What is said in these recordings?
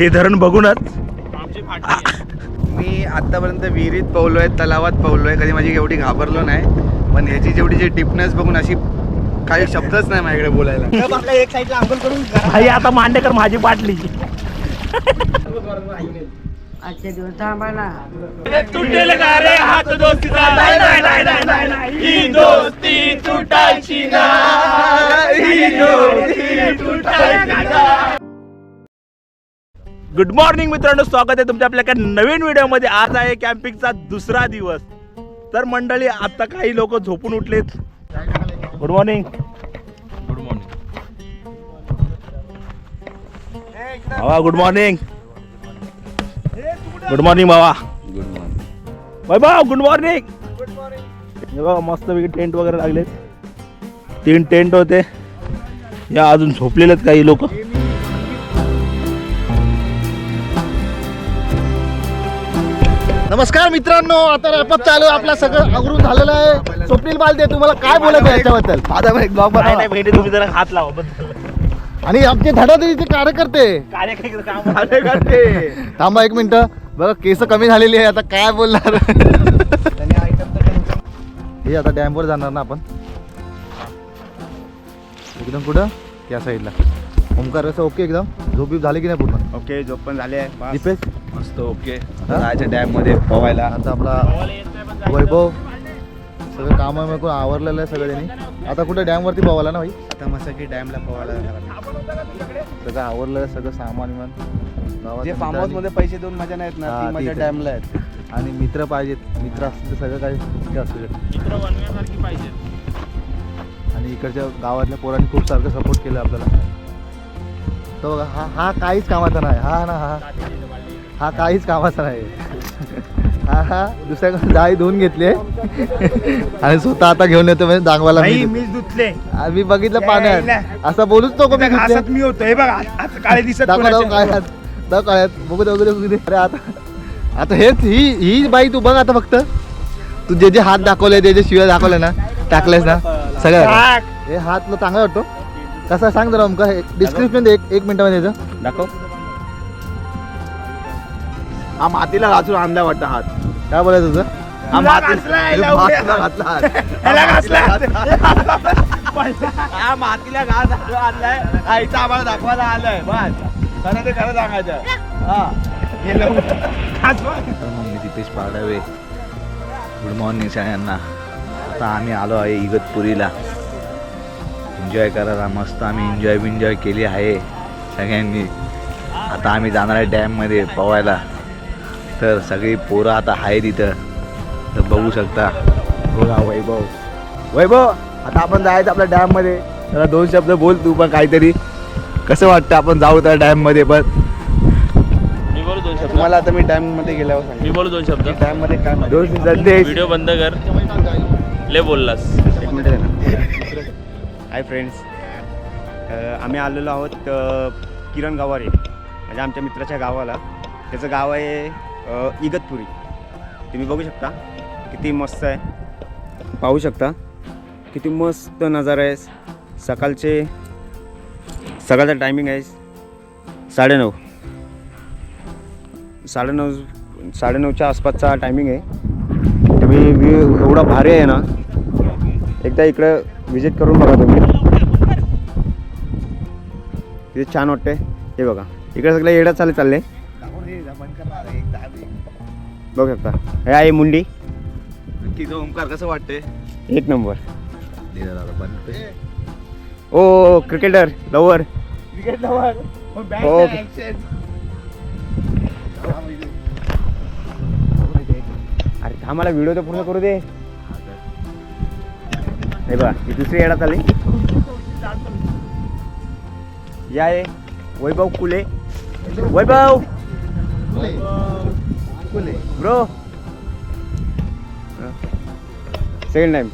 हे धरण बघूनच. मी आतापर्यंत विहिरीत पवलोय तलावात पवलोय कधी माझी एवढी घाबरलो नाही. पण ह्याची जेवढी जी टिपनेस बघून अशी काही शब्दच नाही माझ्याकडे बोलायला. एक साईडला करून भाई आता मांडेकर माझी बाटली. आजच्या दिवस थांबा ना तुटेल का रे हात दोस्तीचा? नाही नाही नाही नाही नाही नाही ही दोस्ती तुटायची गुड मॉर्निंग मित्रांनो स्वागत आहे तुमच्या आपल्या एका नवीन व्हिडिओमध्ये. आज आहे कॅम्पिंगचा दुसरा दिवस. तर मंडळी आता काही लोक झोपून उठलेत. गुड मॉर्निंग गुड मॉर्निंग भावा गुड मॉर्निंग गुड मॉर्निंग भावा वैभव गुड मॉर्निंग हे बघा मस्तपैकी टेंट वगैरे लागले तीन टेंट होते. या अजून झोपलेले आहेत काही लोक. नमस्कार मित्रांनो आता रॅपअप चालू आहे. आपला सगळं आवरून झालेलं आहे. स्वप्नील बालदे तुम्हाला काय बोलायचं आहे याच्याबद्दल? आता एक ब्लॉग नाही नाही बहिणी तुम्ही जरा हात लावा बस. आणि आमचे धडाधडीचे कार्यकर्ते. कार्यक्रम काम थांबा एक मिनिट. बघा केस कमी झालेली आहे. आता काय बोलणार? हे आता डॅमवर जाणार ना आपण. एकदम कुठं? त्या साईडला ओमकार कसं ओके एकदम? झोप बीप झाली की नाही पूर्ण? ओके झोप पण झाले आहे. दीपेश? मस्त ओके जायचं डॅममध्ये पवायला आता आपला वैभव सगळं कामं मिळून आवरलेलं आहे सगळं त्यांनी आता कुठं डॅमवरती पवायला ना भाई? आता मस्त की डॅमला पवायला. सगळं आवरलं आहे सगळं सामान विमान. जे फार्म हाऊस मित्रांनी- मध्ये पैसे देऊन मजा नाहीत ना हा, ती ती मजा इथे. डॅमला आहेत आणि मित्र पाहिजेत. मित्र असतील तर सगळं काही असू शकतं आणि इकडच्या गावातल्या पोरांनी खूप सारखं सपोर्ट केलं आपल्याला. तो बघा हा हा काहीच कामाचा नाही. हा ना हा. हा काहीच कामाचा नाही. हा हा. दुसऱ्याकडे जाळी धुवून घेतली आणि स्वतः आता घेऊन येतो म्हणजे दांगवाला मी मीच धुतले. मी बघितलं पाण्यात. असं बोलूच नको मी धुतलंय. मी होतो. हे बघा आता काळे दिसत दाखव दाखव बघू दे दे अरे आता आता हेच ही ही बाई तू बघ आता फक्त. तू जे जे हात दाखवले जे जे शिव्या दाखवले ना टाकलेस ना सगळ्या टाक. हे हात चांगला वाटतो? कसा सांग जरा अमका डिस्क्रिप्शन दे एक एक मिनिटामध्ये याचं. दाखव. हा मातीला घासून आणला वाटतं हात. काय बोलायचं तुझं? हा माती- लवकर. मातीला घातला हात. ह्याला घासला. हा मातीला घास आणलाय. हा इथं आम्हाला दाखवायला आलंय. बस. खरं ते खरं सांगायचं. हा. तर मग मी दीपेश पाडावे. गुड मॉर्निंग सगळ्यांना आता आम्ही आलो आहे इगतपुरीला. एन्जॉय करायला मस्त आम्ही एन्जॉय बिन्जॉय केली आहे सगळ्यांनी. आता आम्ही जाणार आहे डॅममध्ये पवायला तर सगळी पोरं आता आहेत इथं. तर बघू शकता. बोला वैभव. वैभव आता आपण जायचं आपल्या डॅममध्ये. जरा दोन शब्द बोल तू पण काहीतरी. कसं वाटतं आपण जाऊ त्या डॅममध्ये पण? मी बोलू दोन शब्द. तुम्हाला आता मी डॅममध्ये गेल्यावर. मी बोलू दोन शब्द. डॅममध्ये काय दोन व्हिडिओ बंद कर. ले बोललास. एक मिनिट. हाय फ्रेंड्स आम्ही आलेलो आहोत किरण गावारे म्हणजे आमच्या मित्राच्या गावाला. त्याचं गाव आहे इगतपुरी. तुम्ही बघू शकता किती मस्त आहे. पाहू शकता किती मस्त नजारा आहे. सकाळचे सकाळचा टायमिंग आहे. साडेनऊ. साडेनऊ साडेनऊच्या आसपासचा टायमिंग आहे. तुम्ही व्ह्यू एवढा भारी आहे ना. एकदा इकडं विजिट करून बघा तुम्ही. तिथे छान वाटते हे बघा. इकडे सगळे येडा चालले चालले. बघू शकता. हे आहे मुंडी. तिथं ओंकार कसं वाटते एक नंबर. ओ क्रिकेटर लवर ओके अरे आम्हाला व्हिडिओ तर पूर्ण करू दे. हे बघा ही दुसरी येडात आली. या आहे वैभव कुले वैभव! ब्रो! सेकंड टाइम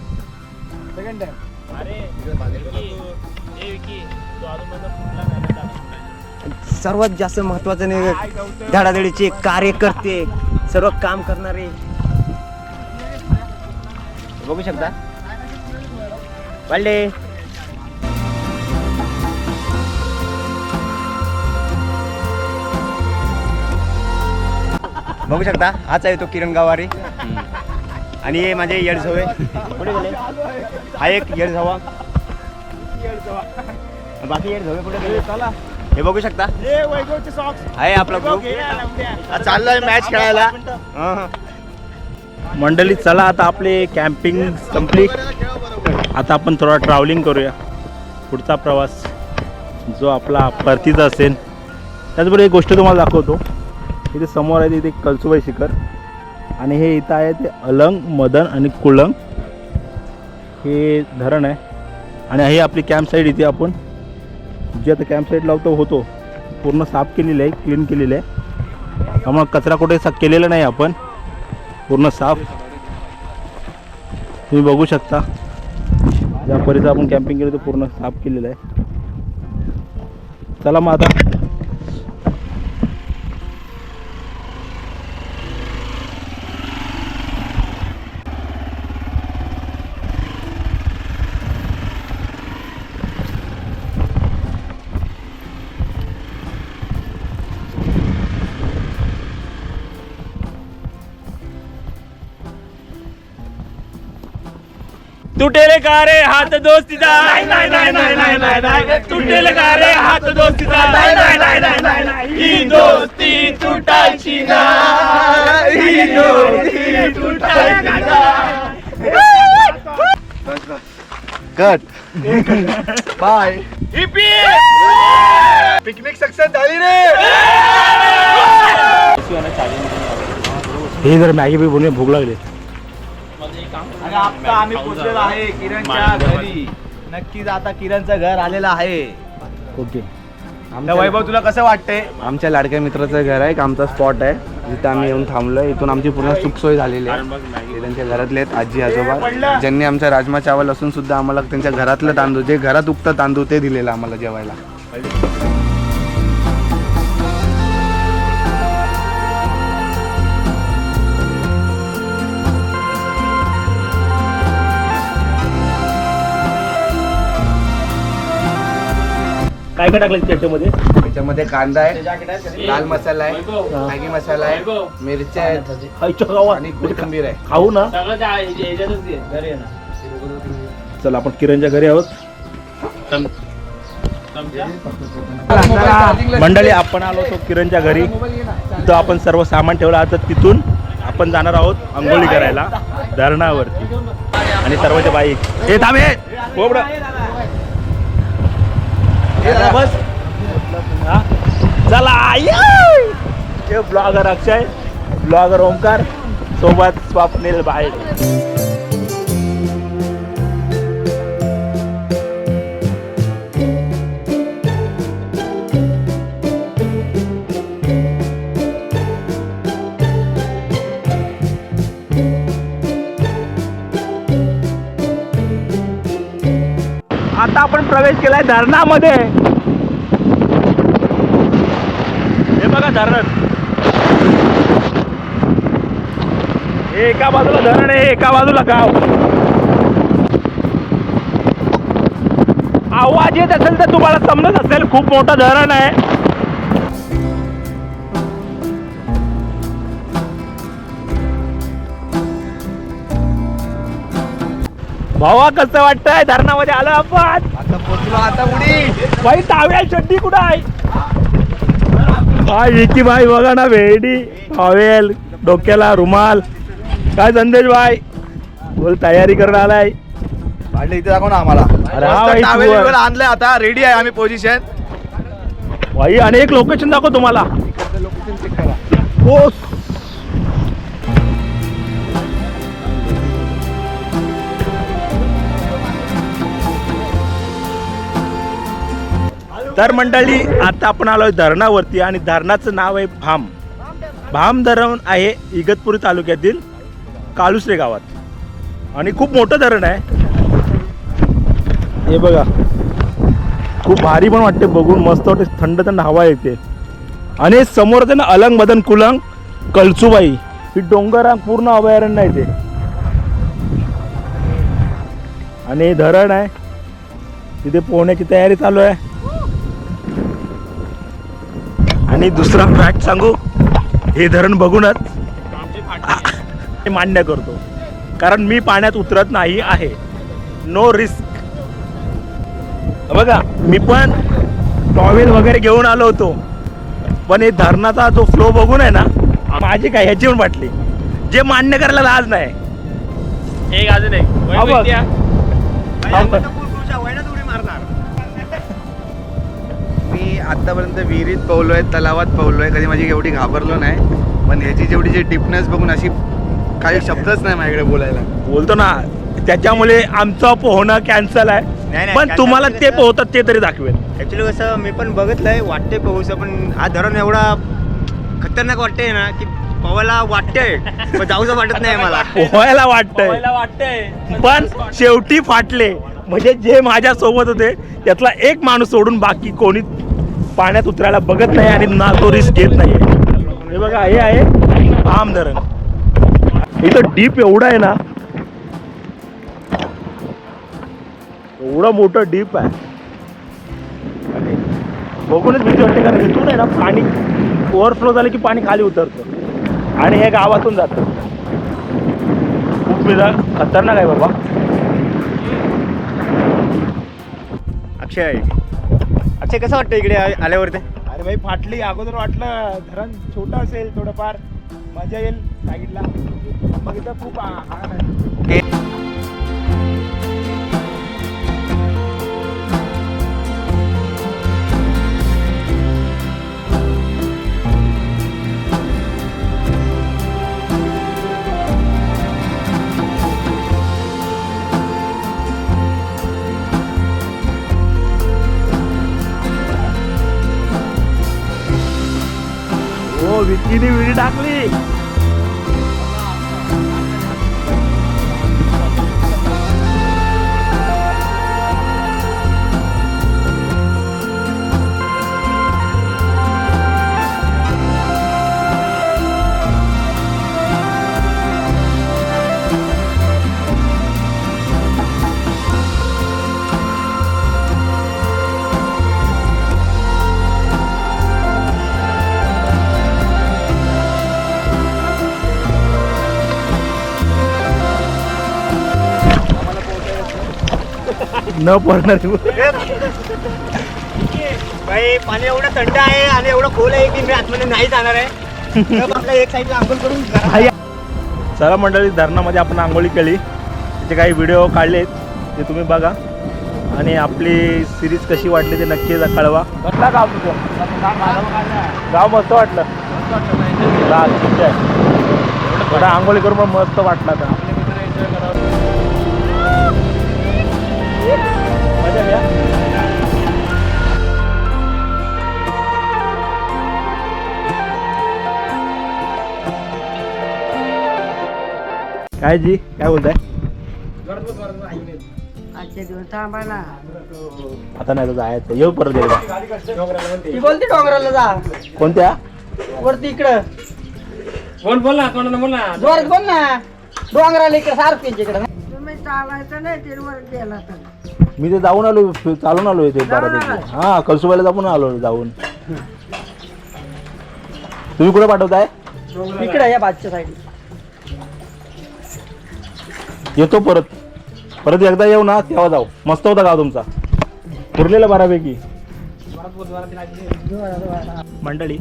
सर्वात जास्त महत्वाचं नाही धडाधडीचे कार्यकर्ते सर्व काम करणारे. बघू शकता? वाढले बघू शकता हाच आहे तो किरण गावारे. आणि हे माझे येडझवे कुठे गेले? हा एक येडझवा बाकी येडझवे कुठे गेले? चला हे बघू शकता. आहे आपला ग्रुप चाललोय मॅच खेळायला. मंडळी चला आता आपले कॅम्पिंग संपली आता आपण थोडा ट्रॅव्हलिंग करूया. पुढचा प्रवास जो आपला परतीचा असेल. त्याचबरोबर एक गोष्ट तुम्हाला दाखवतो. इथे समोर आहे तिथे कलसुबाई शिखर. आणि हे इथं आहे ते अलंग मदन आणि कुळंग हे धरण आहे. आणि हे आपली कॅम्प साईड इथे आपण जे आता कॅम्प साईड लावतो होतो पूर्ण साफ केलेलं आहे क्लीन केलेलं आहे. त्यामुळे कचरा कुठे सा केलेला नाही आपण. पूर्ण साफ. तुम्ही बघू शकता. ज्या परिसर आपण कॅम्पिंग केलं तर पूर्ण साफ केलेलं आहे. चला मग आता. तुटेल का रे हात दोस्तीचा नाही नाही नाही नाही नाही नाही नाही तुटेल का रे हात दोस्तीचा नाही नाही नाही नाही नाही नाही ही दोस्ती तुटायची ना ही दोस्ती तुटायची ना कट बाय हिप्पी पिकनिक सक्सेस झाली रे हे जर मॅगी बी बनवून भूक लागली आता आम्ही पोचलेलो आहे किरणच्या घरी. नक्कीच आता किरणचं घर आलेलं आहे. ओके. वैभव तुला कसं वाटतंय? आमच्या लाडक्या मित्राचं घर आहे एक आमचा स्पॉट आहे. जिथं आम्ही येऊन थांबलोय. इथून आमची पूर्ण सुखसोय झालेली आहे. ते त्यांच्या घरातले आहेत आजी आजोबा. ज्यांनी आमचा राजमा चावल असून सुद्धा आम्हाला त्यांच्या घरातलं तांदूळ जे घरात उगतं तांदूळ ते दिलेलं आम्हाला जेवायला. काय काय टाकलं त्याच्यामध्ये? त्याच्यामध्ये कांदा आहे लाल मसाला आहे मॅगी मसाला आहे मिरच्या आहेत आणि कोथिंबीर आहे. खाऊ ना. चला आपण किरणच्या घरी आहोत. मंडळी आपण आलो होतो किरणच्या घरी. तिथं आपण सर्व सामान ठेवलं आता तिथून आपण जाणार आहोत आंघोळी करायला धरणावरती. आणि सर्वच्या बाईक हे थांबे कोबडं. बस हा? चला ये! ब्लॉगर अक्षय ब्लॉगर ओमकार सोबत स्वप्नील बाई प्रवेश केलाय धरणामध्ये. हे बघा धरण. हे एका बाजूला धरण आहे एका बाजूला गाव. आवाज येत असेल तर तुम्हाला समजत असेल खूप मोठं धरण आहे. भावा कसं वाटतंय? धरणामध्ये आलो आपण. आता पोचलो आता उडी. भाई टावेल चड्डी कुठं आहे? काय विकी भाई बघा ना भेडी टावेल डोक्याला रुमाल. काय संदेश भाई बोल तयारी करून आलाय. भांडे इथे दाखव ना आम्हाला. आणलंय आता रेडी आहे आम्ही पोझिशन भाई अनेक लोकेशन दाखव तुम्हाला. हो तर मंडळी आता आपण आलोय धरणावरती आणि धरणाचं नाव आहे भाम. भाम धरण आहे इगतपुरी तालुक्यातील काळुसरे गावात. आणि खूप मोठं धरण आहे. हे बघा. खूप भारी पण वाटते बघून. मस्त वाटते. थंड थंड हवा येते. आणि समोर ते ना अलंग मदन कुलंग कळसुबाई ही डोंगर पूर्ण अभयारण्य आहे ते. आणि हे धरण आहे. तिथे पोहण्याची तयारी चालू आहे. आणि दुसरा फॅक्ट सांगू? हे धरण बघूनच हे मान्य करतो. कारण मी पाण्यात उतरत नाही आहे. नो रिस्क बघा मी पण टॉवेल वगैरे घेऊन आलो होतो. पण हे धरणाचा जो फ्लो बघून आहे ना माझी काय ह्याची पण वाटली. जे मान्य करायला लाज नाही. एक अजून एक. आतापर्यंत विहिरीत पोहलोय तलावात पोहलोय कधी माझी एवढी घाबरलो नाही. पण ह्याची जेवढी जी डिपनेस बघून अशी काही शब्दच नाही माझ्याकडे बोलायला. बोलतो ना त्याच्यामुळे आमचं पोहणं कॅन्सल आहे. नाही, पण cancel तुम्हाला ते कसं? पोहतात ते तरी दाखवेल. ॲक्च्युली कसं मी पण बघितलंय वाटते पोहूचं पण हा धरण एवढा खतरनाक वाटते ना की पोहायला वाटतंय. पण जाऊचं वाटत नाही मला. पोहायला वाटतंय. पोहायला वाटतंय. पण शेवटी फाटले. म्हणजे जे माझ्या सोबत होते त्यातला एक माणूस सोडून बाकी कोणी पाण्यात उतरायला बघत नाही आणि ना तो रिस्क घेत नाही. हे बघा हे आहे आम धरण. इथं डीप एवढं आहे ना एवढं मोठं डीप आहे. बघूनच भीती वाटते कारण इथून आहे ना पाणी ओव्हरफ्लो झालं की पाणी खाली उतरतं. आणि हे गावातून जातं. खूप वेळा खतरनाक आहे बाबा. अक्षय. अक्षय कसं वाटतं इकडे आ- आल्यावर ते अरे भाई फाटली. अगोदर वाटलं धरण छोटं असेल थोडंफार. मजा येईल. साईडला मग इथं खूप आ- आहे. हो विकीने विडी टाकली न पडणार. भाई पाणी एवढं थंड आहे आणि एवढं खोल आहे की मी आतमध्ये नाही जाणार आहे. आपल्या एक साईडला आंघोळ करून चला मंडळी धरणामध्ये आपण आंघोळी केली. त्याचे काही व्हिडिओ काढलेत ते तुम्ही बघा. आणि आपली सिरीज कशी वाटली ते नक्की कळवा. कसला गाव तुझं? गाव मस्त वाटलं. ठीक आहे. थोडा आंघोळी करून मस्त वाटलं आता. काय जी? काय बोलताय? आजचे दिवस थांबा ना आता नाही तर जायचं. येऊ परत एकदा. ती बोलते डोंगराला जा. कोणत्या? वरती इकडं. बोल बोल ना कोणाला बोल ना जोरात बोल ना. डोंगराला इकडं सारखींच्या इकडं तुम्ही चालायचं नाही तिरुवर गेला तर. मी ते जाऊन आलो फि- चालून आलो इथे बऱ्यापैकी हा कळसुबाईला जाऊन आलो जाऊन. तुम्ही कुठे पाठवताय? इकडं या बाजच्या साईड येतो परत. परत एकदा येऊ ना तेव्हा जाऊ. मस्त होता गाव तुमचा? फिरलेला बऱ्यापैकी. मंडळी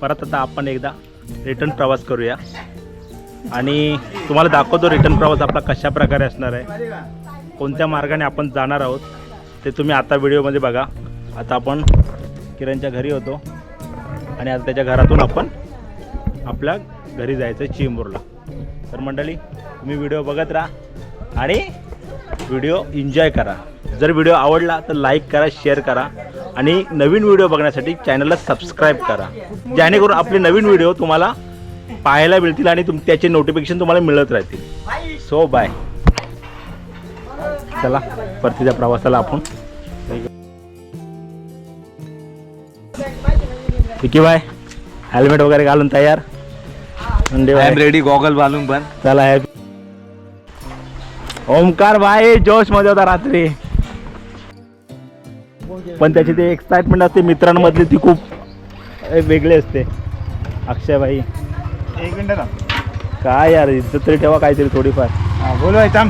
परत आता आपण एकदा रिटर्न प्रवास करूया. आणि तुम्हाला दाखवतो रिटर्न प्रवास आपला कशा प्रकारे असणार आहे. कोणत्या मार्गाने आपण जाणार आहोत ते तुम्ही आता व्हिडिओमध्ये बघा. आता आपण किरणच्या घरी होतो. आणि आता त्याच्या घरातून आपण आपल्या घरी जायचं आहे चिंबूरला. तर मंडळी तुम्ही व्हिडिओ बघत राहा आणि व्हिडिओ एन्जॉय करा. जर व्हिडिओ आवडला तर लाईक करा शेअर करा आणि नवीन व्हिडिओ बघण्यासाठी चॅनलला सबस्क्राईब करा. जेणेकरून आपले नवीन व्हिडिओ तुम्हाला पाहायला मिळतील आणि तुम त्याचे नोटिफिकेशन तुम्हाला मिळत राहतील. सो बाय चला परतीच्या प्रवासाला आपण ठीक बाय हेल्मेट वगैरे घालून तयार. रेडी गॉगल बालून पण चला हे ओमकार भाई जोशमध्ये होता रात्री. पण त्याची ते एक्साइटमेंट असते मित्रांमधली ती खूप वेगळी असते. अक्षय भाई एक मिनिट काय यार इज्जत तरी ठेवा काहीतरी थोडीफार. बोलवायचा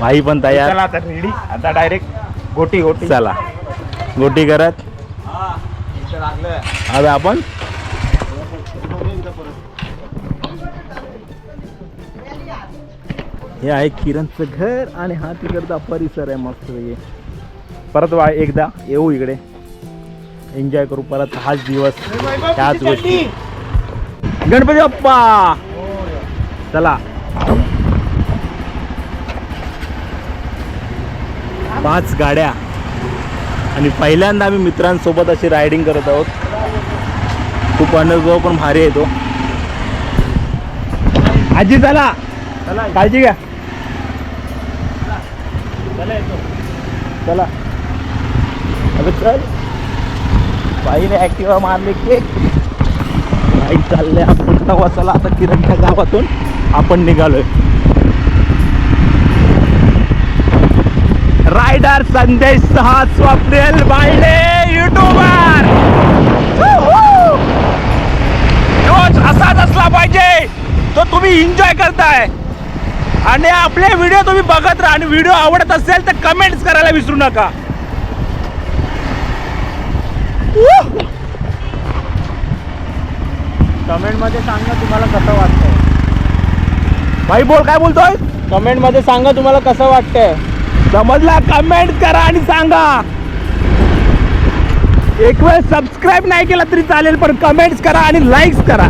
भाई पण तयार. चला आता रेडी आता डायरेक्ट गोटी गोटी चला. गोटी करत. आता आपण हे आहे किरणचं घर आणि हा तिकडचा परिसर आहे मस्त परत वा एकदा येऊ इकडे. एन्जॉय करू परत हाच दिवस त्याच गोष्टी. गणपती बाप्पा! चला. पाच गाड्या. आणि पहिल्यांदा आम्ही मित्रांसोबत अशी रायडिंग करत आहोत. खूप अनुभव पण भारी येतो आजी चला. काळजी घ्या. चला. अगं चल. बाईने ॲक्टिवा मारले की बाईक चालले आपण तेव्हा चला आता किरणच्या गावातून. आपण निघालोय. रायडर संदेश सहा स्वप्नेल बाळले युट्यूबर रोज असाच असला पाहिजे. तो तुम्ही एन्जॉय करताय. आणि आपले व्हिडिओ तुम्ही बघत राहा. आणि व्हिडिओ आवडत असेल तर कमेंट्स करायला विसरू नका. कमेंटमध्ये सांगा तुम्हाला कसं वाटतंय. भाई बोल काय बोलतोय? कमेंटमध्ये सांगा तुम्हाला कसं वाटतंय. समजला? कमेंट करा आणि सांगा. एक वेळ सबस्क्राईब नाही केला तरी चालेल पण कमेंट्स करा आणि लाईक्स करा.